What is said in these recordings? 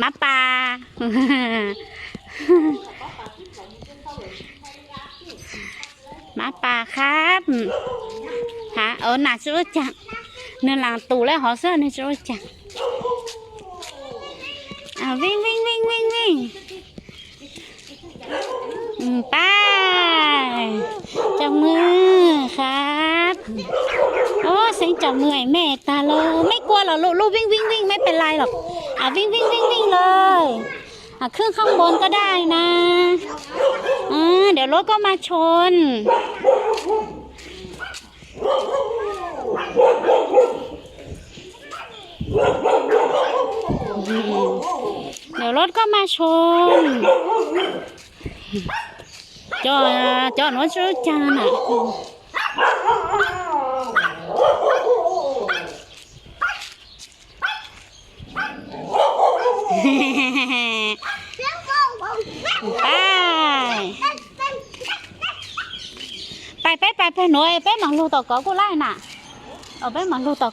มาป่าหมาป่าครับฮะเออหนาซื้อจังเนื้อหลังตูแล้วหอเสื้อเนื้อซื้อจังอ่าวิ่งวิ่งวิ่งวิ่งวิ่งไป้าจับมือครับ โอ้เสียงจับมือไอ้แม่ตาเลยไม่กลัวหรอกลูกลูกวิ่งวิ่งวิ่งไม่เป็นไรหรอกอะวิ่งวิ่งวิ่งวิ่งเลยอะขึ้นข้างบนก็ได้นะอ่าเดี๋ยวรถก็มาชนเดี๋ยวรถก็มาชนจอจอดรถซื้อจานอะ ไปไปไปไปหนูไปหมังลูต่อก็กูไล่น่ะเอาไปหมังลูต่อ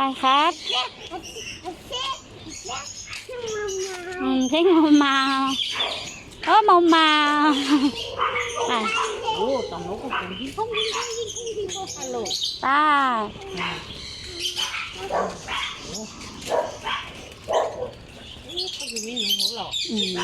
ร็วเร็วเร็วเร็วไปครับอืมเพลงเมาเมาเออเมาเมาไปโอ้ตอนนกก็เป็นที่พุ่งยิงพุ่งยิงพุ่งยิงก็ฮัลโหลไปนี่เขาอยู่ไม่หนูหัวหลอก อืม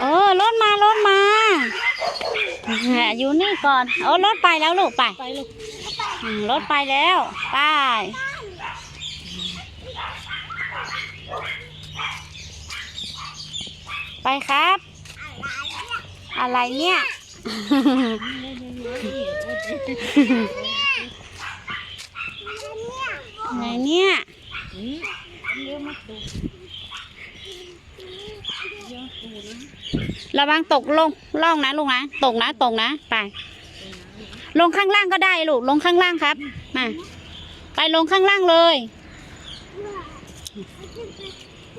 เออรถมารถมา อยู่นี่ก่อนโอ้รถไปแล้วลูกไปไปลูกรถไปแล้วไปไปครับ อะไรเนี่ยอะไรเนี่ย นี่เลี้ยวมาดูเยอะดูนะ ระวังตกลงล่องนะลูกนะตกนะตกนะไป ลงข้างล่างก็ได้ลูกลงข้างล่างครับมาไปลงข้างล่างเลย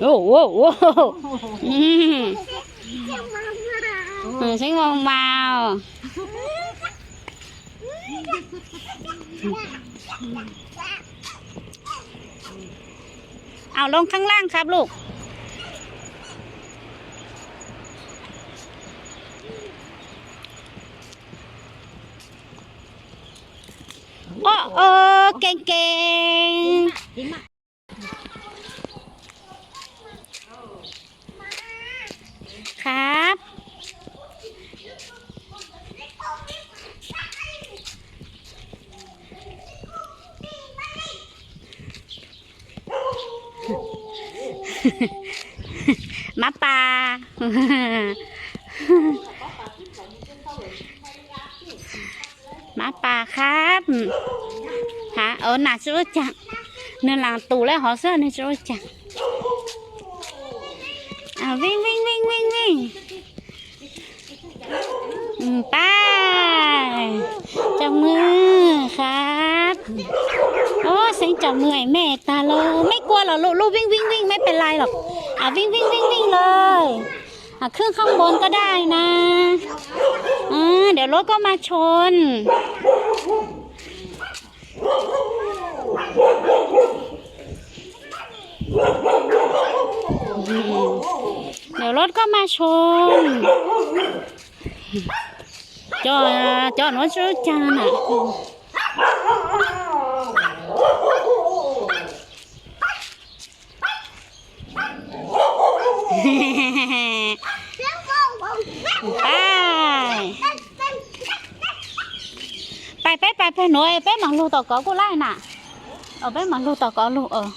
โอ้โหโอ้โหอืมอืมใช้งงเมาเอาลงข้างล่างครับลูก โอ้โอ้เก่งเก่งครับ มาป่า หมาป่า ฮะเออหนาซื้อจังเนื้อหลังตูแล้วหอเสื้อเนื้อซื้อจังอ่าวิ่งวิ่งวิ่งวิ่งวิ่งอืมไป้าจับมือครับโอ้เสียงจับมือไอ้แม่ตาเลยไม่กลัวหรอกลูกลูกวิ่งวิ่งวิ่งไม่เป็นไรหรอกอะวิ่งวิ่งวิ่งวิ่งเลยอะขึ้นข้างบนก็ได้นะอ่าเดี๋ยวรถก็มาชน เดี๋ยวรถก็มาชนจอดจอดรถซื้อจานอะไปไปไปไปหนูไปหมังลูต่อก็กูไล่น่ะเอาไปหมังลูต่อก็ลูกเออ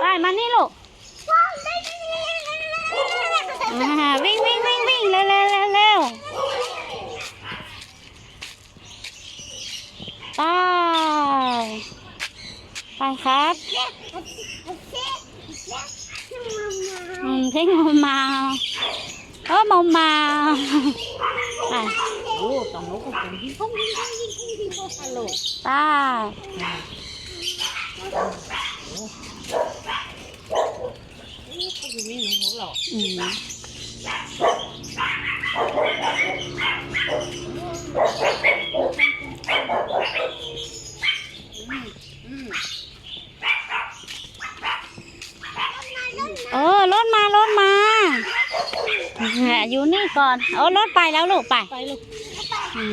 ไปมานี่ลูกวิ่งวิ่งวิ่งวิ่งเร็วเร็วเร็วเร็ว ไปไปครับอืมเพลงเมาเมาโอ้เมาเมาไปโอ้ตองนกก็เป็นยิงพุ่งยิงพุ่งยิงพุ่งยิงพุ่งฮัลโหลไปนี่เขาอยู่ไม่หนูของเราอืมอืมเออรถมารถมาอยู่นี่ก่อน โอ้รถไปแล้วลูกไป ไปลูก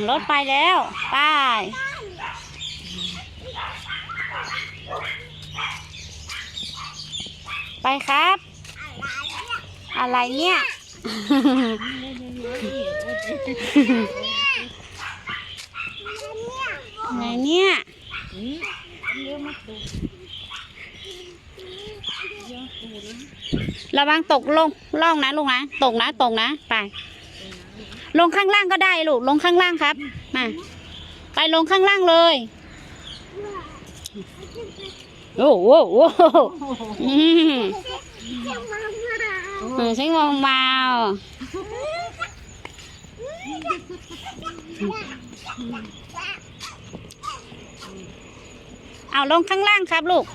รถไปแล้วไปไปครับ อะไรเนี่ย อะไหนเนี่ยระวังตกลงล่องนะลูกนะ ตกนะ ตกนะ ไป ลงข้างล่างก็ได้ลูก ลงข้างล่างครับ มา ไปลงข้างล่างเลย โอ้โหโอ้โหอืมเออใช้มองเมาเอาลงข้างล่างครับลูก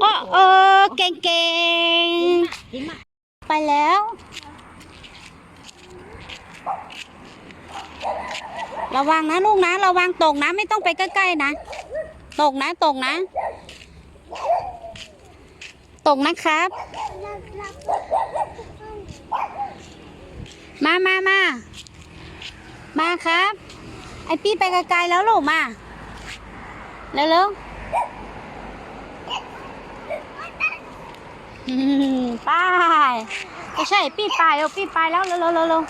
โอ้โอ้เก่งเก่งกินมาๆไปแล้ว ระวังนะลูกนะระวังตกนะไม่ต้องไปใกล้ๆนะ ตกนะตกนะ ตกนะครับ มามามามาครับ ไอปี้ไปไกลๆแล้วลูกมา เร็วๆ อืมไป้ายไม่ใช่พี่ไปเอาพี่ไปแล้วเร็วเร็วเร็ว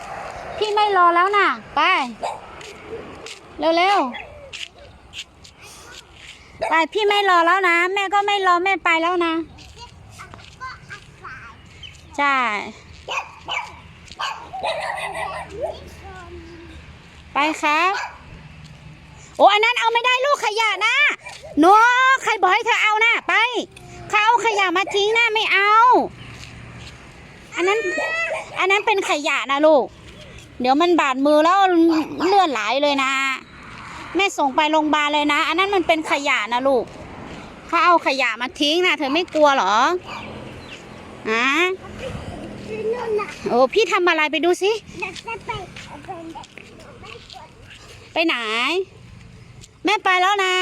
พี่ไม่รอแล้วน่ะไปเร็วเร็วไปพี่ไม่รอแล้วนะ แม่ก็ไม่รอแม่ไปแล้วนะใช่ไปครับโอ้อันนั้นเอาไม่ได้ลูกขยะนะหนูใครบอกให้เธอเอานะไป เขาเอาขยะมาทิ้งนะไม่เอา อันนั้น อันนั้นเป็นขยะนะลูก เดี๋ยวมันบาดมือแล้วเลือดไหลเลยนะ แม่ส่งไปโรงพยาบาลเลยนะ อันนั้นมันเป็นขยะนะลูกเขาเอาขยะมาทิ้งนะเธอไม่กลัวหรออะโอ้พี่ทำอะไรไปดูสิไปไหน แม่ไปแล้วนะ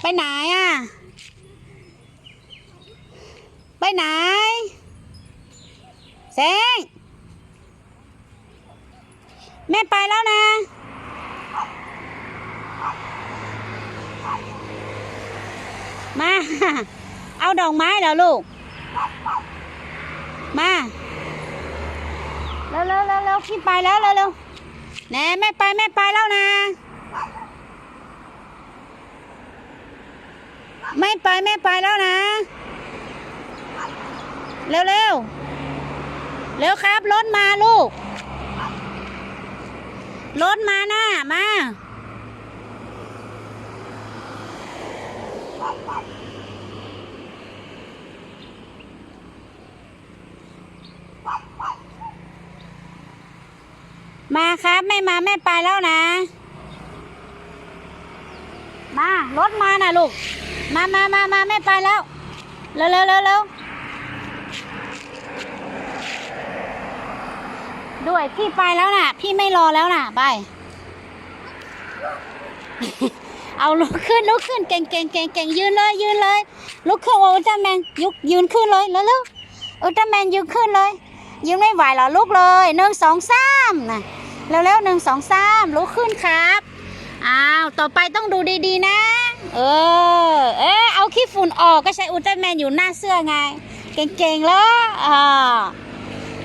ไปไหนอะ ไปไหน แสง แม่ไปแล้วนะ มา เอาดอกไม้เหรอลูก มา เร็วเร็วเร็วเร็วพี่ไปแล้วเร็วเร็วแหน่แม่ไปแม่ไปแล้วนะ ไม่ไปไม่ไปแล้วนะ เร็วเร็วเร็วครับรถมาลูกรถมาหน้ามามาครับ ไม่มาไม่ไปแล้วนะ มารถมาน่ะลูก มามามามาไม่ไปแล้ว เร็วเร็วเร็วเร็ว ด้วยพี่ไปแล้วน่ะ พี่ไม่รอแล้วน่ะไป เอาลุกขึ้นลุกขึ้นเก่งเก่งเก่งเก่งยืนเลยยืนเลยลุกขึ้นโอ้จ้าแมนยุกยืนขึ้นเลยแล้วลูกอุลตร้าแมนยืนขึ้นเลย ยืนไม่ไหวหรอลุกเลยหนึ่งสองสามน่ะเร็วเร็วหนึ่งสองสามลุกขึ้นครับอ้าวต่อไปต้องดูดีๆนะ เออ เอ๊ะเอาขี้ฝุ่นออกก็ใช้อุลตร้าแมนอยู่หน้าเสื้อไง เก่งๆเลยอ่า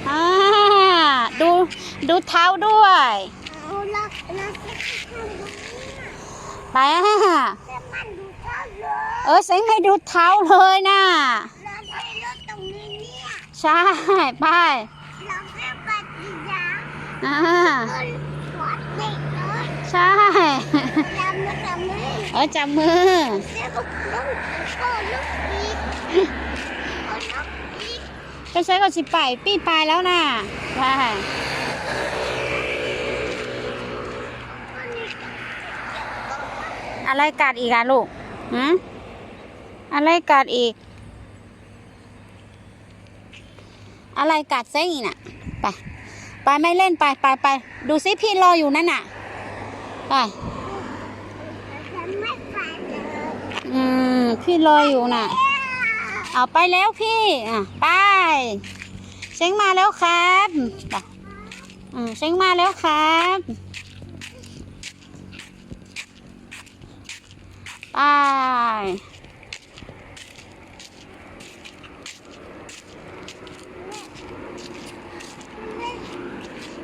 อ่า ดูดูเท้าด้วยไปอะเออเซ็งให้ดูเท้าเลยนะใช่ไปอ่าใช่มาจับมือเออจับมือ ใช้ก็สิไปปี้ปลายแล้วนะว่าก็นี่อะไรกัดอีกอะลูกฮะอะไรกัดอีก อะไรกัดเส้นอีกน่ะ ไป ไปไม่เล่นไปไปไป ดูซิพี่รออยู่นั่นน่ะ ไปฉันไม่ไปเลยอืม พี่รออยู่น่ะ เอาไปแล้วพี่อะไปเซ็งมาแล้วครับอืมเซ็งมาแล้วครับไป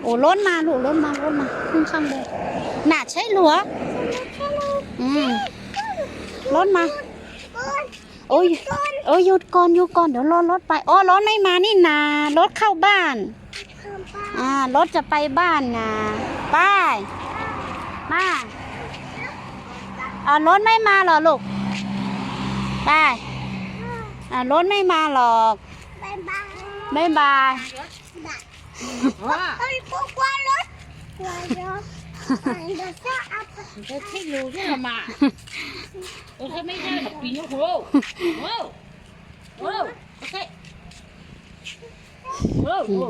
โอ้รถมาลูกรถมารถมาขึ้นข้างบนน่ะใช่หลัวอืมรถมา โอ้ย โอ้ยหยุดก่อนหยุดก่อนเดี๋ยวรอรถไปอ๋อรถไม่มานี่นารถเข้าบ้านอ่ารถจะไปบ้านนะไปมาอ่ารถไม่มาหรอลูกไปอ่ารถไม่มาหรอกบายบายบ๊ายบายเฮ้ยพวกกลัวรถกลัวรถเดี๋ยวจะเอาไป Cái thích lù thế là mà Ôi cái mấy cái đập pin nó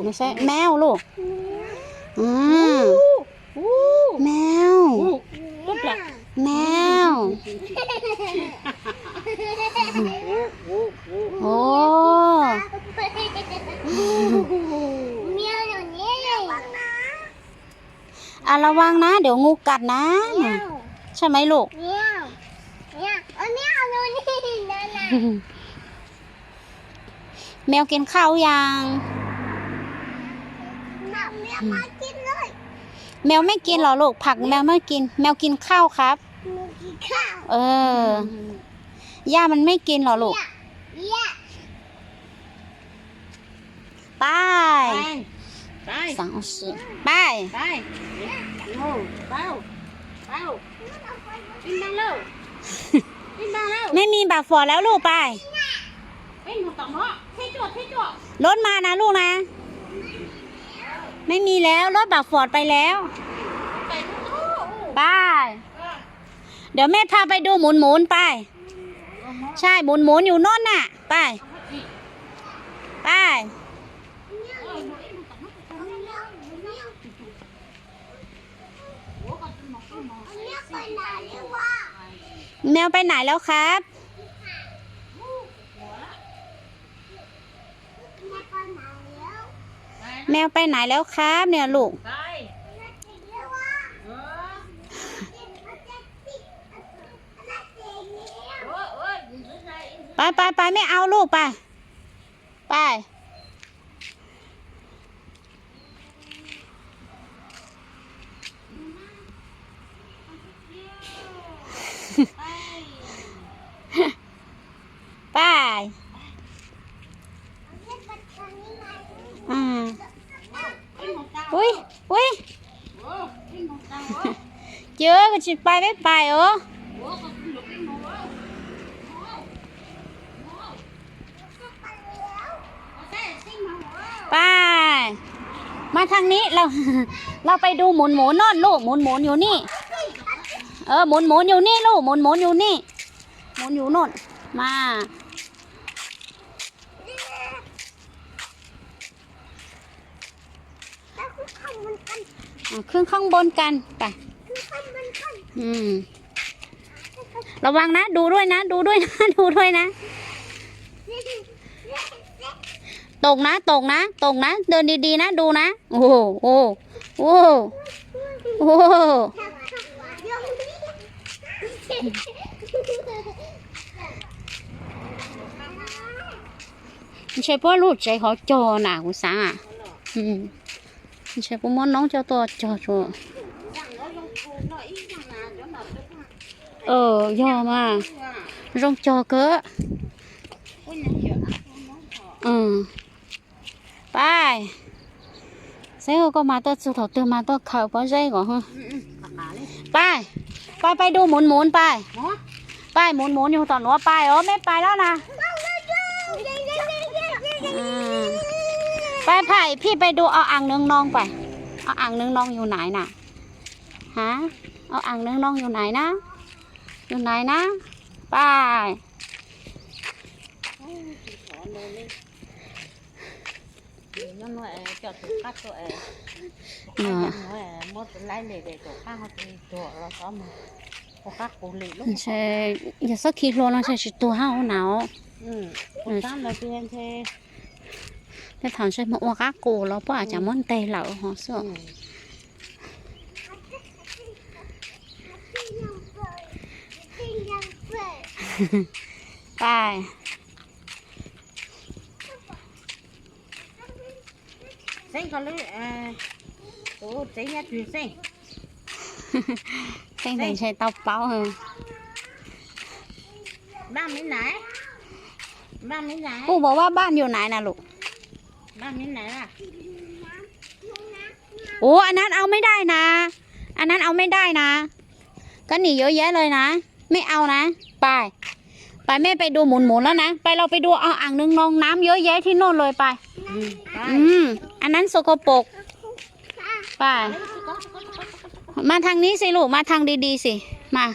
ไม่ใช่แมวลูกอืมแมว Tốt là แมว โอ้เมียวอยู่นี่เลยระวังนะอะระวังนะ เดี๋ยวงูกัดนะเมียวใช่ไหมลูกเมียวเมียวเออเมียวอยู่นี่นั่นน่ะ แมวกินข้าวยังน่ะเมียวมากินเลยแมวไม่กินเหรอลูกผักแมวไม่กิน แมวกินข้าวครับหนูกินข้าวเออย่ามันไม่กินเหรอลูกเยี่ยไป Đây Đây สั่งเอาสิไป Đây Ngô Bao Bao Đi mang lâu Đi mang lâu ไม่มีบาฟอร์แล้วลูกไป Bên một tổng đó Thế chuột thế chuột รถมานะลูกนะ ไม่มีแล้วรถบาฟอร์ดไปแล้ว Cái nó to ไปเดี๋ยวแม่พาไปดูหมุนหมุนๆไป ใช่หมุนหมุนๆอยู่โน่นน่ะ ไป ไปเมียวไปไหนแล้ววะแมวไปไหนแล้วครับ เมียวไปไหน แมวไปไหนแล้วครับเนี่ยลูกไปไปไปไม่เอาลูกไป ไปไป อืมอุ้ยอุ้ย Ủa Cái một tàu á เจอก็จะไปไม่ไปเออไป มาทางนี้เรา เราไปดูหมุนหมุนโน่นลูกหมุนหมุนอยู่นี่ เออหมุนหมุนอยู่นี่ลูกหมุนหมุนอยู่นี่หมุนอยู่น่นมาแล้วคือข้างมันกันอะขึ้นข้างบนกันไป อืม ระวังนะ ดูด้วยนะ ดูด้วยนะ ดูด้วยนะ ตกนะ ตกนะ ตกนะ เดินดีๆนะ ดูนะ โอ้โหโอ้โหโอ้โหโอ้โหใช่เพราะลูกใจเขาจอหนากูสังอะอืมใช่เพราะมันน้องเจ้าตัวจอจอ เออย่อมาร่องจอเกอะอืมไปเซลก็มาตัวสุดถอดตัวมาตัวเข่าป้อใจก่อนฮะไปไปไปดูหมุนหมุนไปเนาะไปหมุนหมุนอยู่ต่อหนูไปอ๋อไม่ไปแล้วนะอืมไปไผ่พี่ไปดูเอาอ่างเนืองนองไป เอาอ่างเนืองนองอยู่ไหนน่ะฮะเอาอ่างเนืองนองอยู่ไหนนะ อยู่ไหนนะป้ายน้องแอจอดถูกคัดตัวแอน้องแอมดไล่เลยเด็กตัวข้างเขาตีตัวเราซ้อมพอคักกูเลยลูกใช่อย่าสักคิดร้อนใช่ชิตัวห้าวหนาวอืมตั้งเลยเพื่อนเช่แต่ถอนใช่มาอ้วกกูเราป้าจะมอนเตะเหล่าหอเสือ ไป sinh con lấy à tụi chỉ nhà chuyện sinh เต้นใช้เตาเป้าเหรอ ba miếng nãy ba miếng nãy ปู่บอกว่าบ้านอยู่ไหนนะลูก ba miếng nãy à โอ้อันนั้นเอาไม่ได้นะ อันนั้นเอาไม่ได้นะ ก็หนีเยอะแยะเลยนะ ไม่เอานะ ไป ไปแม่ไปดูหมุนหมุนๆแล้วนะ ไปเราไปดูเอาอ่างนึงนองน้ำเยอะแยะที่โน่นเลยไป ừ อืม อันนั้นสกปรก ไป มาทางนี้สิลูก มาทางดีๆสิ มา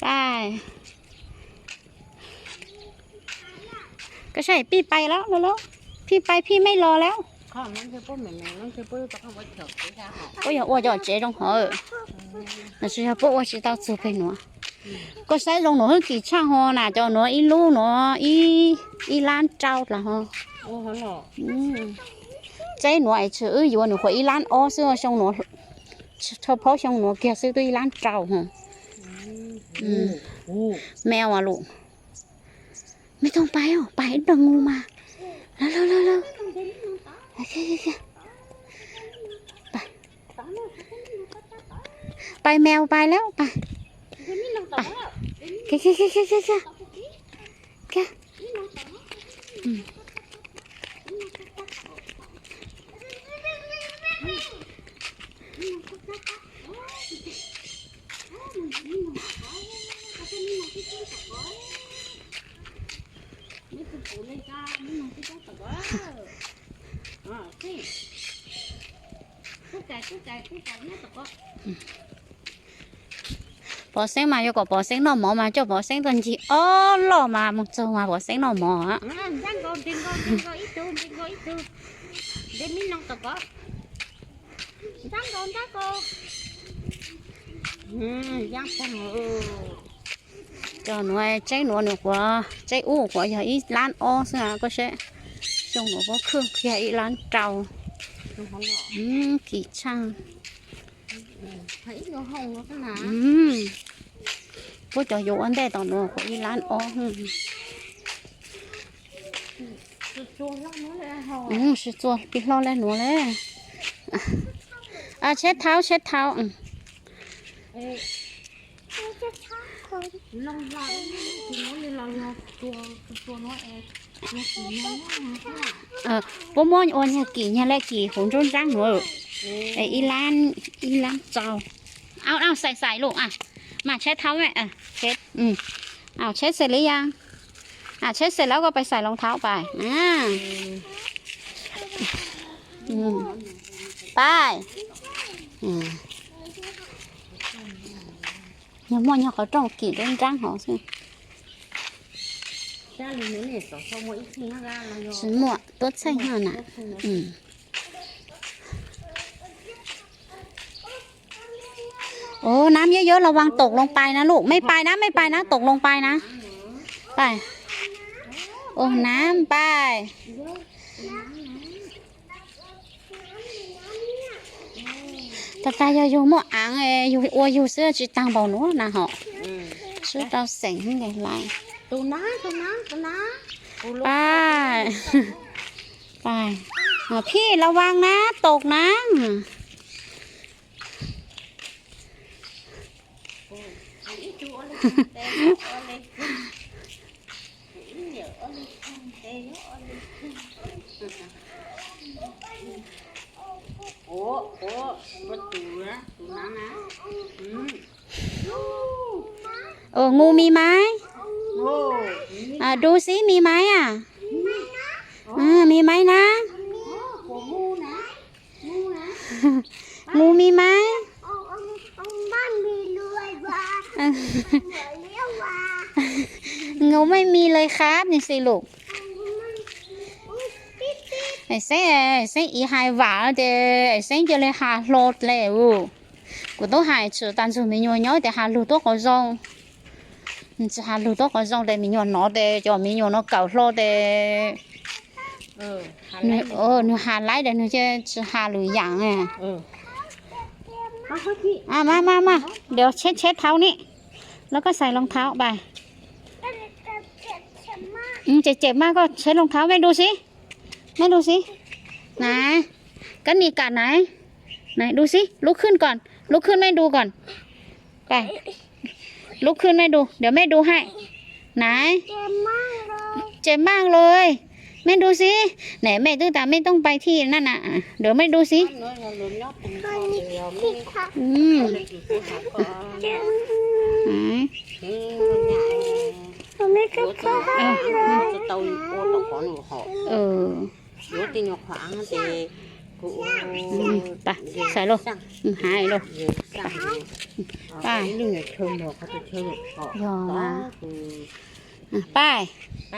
ไปก็ใช่พี่ไปแล้วแล้วๆพี่ไปพี่ไม่รอแล้ว không nó chưa có mình mình nó chưa có tao không có chở cái ra họ 我有我叫这种好，那是要不我知道做配喏。个使用喏几场吼，那叫喏一路喏一一篮招了吼。 ô hả lọ 嗯，这喏爱吃有喏会一篮哦，是我上喏，超跑上喏其实都一篮招吼。 ừ ừ แมวอ่ะลูก ไม่ต้องไปอ่ะไปดังงูมาเร็วเร็วเร็ว ไปไปแมวไปแล้วไปแค่แค่แค่แค่แค่แค่แ 아, 그. 그까, 그까, 그까, 나도 bỏ sáng mà cho có bỏ sáng nó mỏ mà cho bỏ sáng tuần chỉ ó lò mà một chỗ mà bỏ sáng nó mỏ á. Cho nó cháy nó nữa quá. Cháy u quá giờ ít lan o sao có sẽ. Để mình nông tập có đang còn đang còn ừ đang còn ừ cho nó cháy nó được quá cháy u quá giờ ít lan o xem là có sẽ trong nó có khương kia ít lan trầu không hả lọ ừ kỳ trang thấy nó hồng nó cái nào ừ bố cho dù anh đây tao nó có ít lan o ừ chua chua lắm nó là hồng ừ sẽ cho biết lo lên nó lên à chết tháo chết tháo ừ ê lông lông thì nó lên là nó chua chua nó ê nó chỉ nó nó nó ờ bố mua ôn nhà kỳ nhà lại kỳ hỗn rôn răng nữa Ê, y lan y lan trầu ao ao xài xài luôn à mà chết tháo mẹ à chết ừ อ้าวเช็ดเสร็จหรือยังอ่าเช็ดเสร็จแล้วก็ไปใส่รองเท้าไปอ่าอืมไปอืม nhưng mà nhà có trồng kỳ đơn giản họ sứ muộn tốt xanh hơn à ừ โอ้น้ำเยอะๆระวังตกลงไปนะลูกไม่ไปนะไม่ไปนะ ตกลงไปนะ ไปโอ้น้ำไปแต่ตาอย่าอยู่หม้ออ่างเออยู่อัวอยู่เสื้อจีตังเบาหนูนะเหรอ ừ ซื้อเราเสียงให้ไงไร tụ ná tụ ná tụ ná Tụ ไป lúc ไปอะพี่ระวังนะ ตกนะ ít chú ở đây, đây, ở đây. Ít nhiều ở đây. โอ้โอ้ประตูนะตูนั้นนะอืมเอองูมีไหมโอ่ดูสิมีไหมอะอ่ามีไหมนะ งูมีไหมเงูไม่มีเลยครับนี่สิลูกไอ้เส้นเส้นอีหายหวาเด้อไอ้เส้นจะเลยหาโลดเลยวูกูต้องหายชื่อตันสุไม่ย่อยแต่หาลูกตัวก็ร้อง จะหาลูกต้องก็ย่องเดมีหยอนเนาะแต่จะมีหยอนเนาะเก่าโลแต่เออเออหนูหาไล่เดหนูจะจะหาหรืออย่างไงอะมามามาเดี๋ยวเช็ดเช็ดเท้านี่แล้วก็ใส่รองเท้าไปเจ็บเจ็บมากก็ใช็รองเท้าแม่ดูสิแม่ดูสินะกันนี่กัดไหนไหนดูสิลุกขึ้นก่อน ลุกขึ้นแม่ดูก่อนไป ลุกขึ้นแม่ดู เดี๋ยวแม่ดูให้ ไหน เจ็บมากเลยเจ็บมากเลย แม่ดูสิไหนแม่ตื้อตาไม่ต้องไปที่นั่นน่ะ เดี๋ยวแม่ดูสิน้อยเราลุ้นยอดเป็นตคอนนนี้เดียวที่ขาอืมเลยอยู่ที่หาก่อนเจ็บไหนอืมมันใหญ่ผมไม่กรล้าถเข้าจะห้องเลยจะเตาโอ้ตกของหนูหอบเออรถตีนขวางแต่กูอืม ไปใส่ลงหายลงเยอะสั่งไปเรื่องเชิญบอกเขาจะเชิญขอยอมต่อละคืออะไปไป